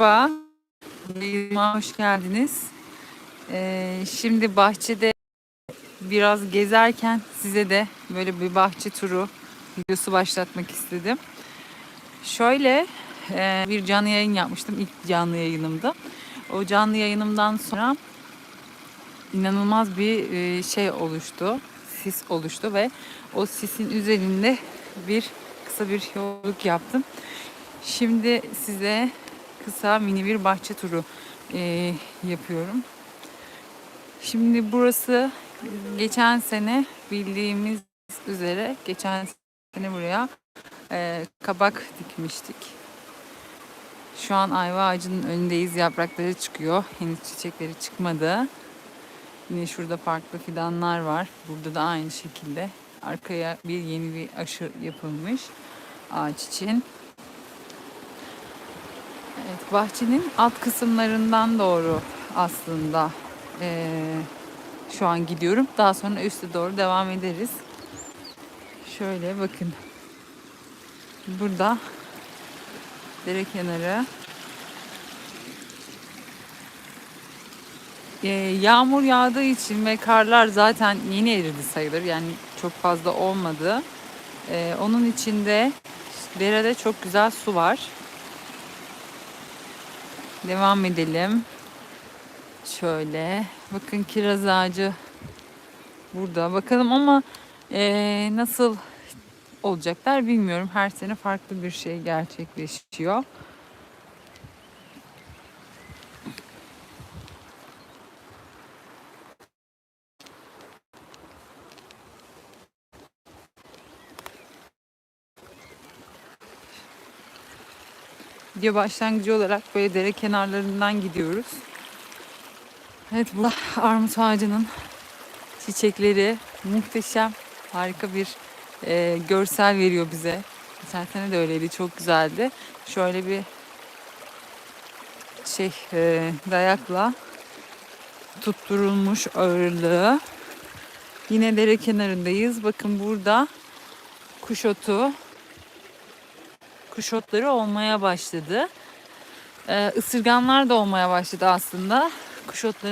Merhaba. Yayınıma hoş geldiniz. Ee, şimdi bahçede biraz gezerken size de böyle bir bahçe turu videosu başlatmak istedim. Şöyle e, bir canlı yayın yapmıştım. ilk canlı yayınımda. O canlı yayınımdan sonra inanılmaz bir e, şey oluştu. Sis oluştu ve o sisin üzerinde bir kısa bir yolculuk yaptım. Şimdi size kısa mini bir bahçe turu e, yapıyorum. Şimdi burası geçen sene bildiğimiz üzere geçen sene buraya e, kabak dikmiştik. Şu an ayva ağacının önündeyiz. Yaprakları çıkıyor. Henüz çiçekleri çıkmadı. Yine şurada farklı fidanlar var. Burada da aynı şekilde. Arkaya bir yeni bir aşı yapılmış ağaç için. Evet, bahçenin alt kısımlarından doğru aslında eee, şu an gidiyorum. Daha sonra üste doğru devam ederiz. Şöyle bakın. Burada dere kenarı. Eee, yağmur yağdığı için ve karlar zaten yeni eridi sayılır. Yani çok fazla olmadı. Eee, onun içinde derede çok güzel su var. Devam edelim. Şöyle. Bakın kiraz ağacı burada. Bakalım ama eee, nasıl olacaklar bilmiyorum. Her sene farklı bir şey gerçekleşiyor. Video başlangıcı olarak böyle dere kenarlarından gidiyoruz. Evet bu armut ağacının çiçekleri muhteşem. Harika bir e, görsel veriyor bize. Geçen de öyleydi. Çok güzeldi. Şöyle bir şey e, dayakla tutturulmuş ağırlığı. Yine dere kenarındayız. Bakın burada kuş otu kuş otları olmaya başladı. Ee, da olmaya başladı aslında. Kuş otları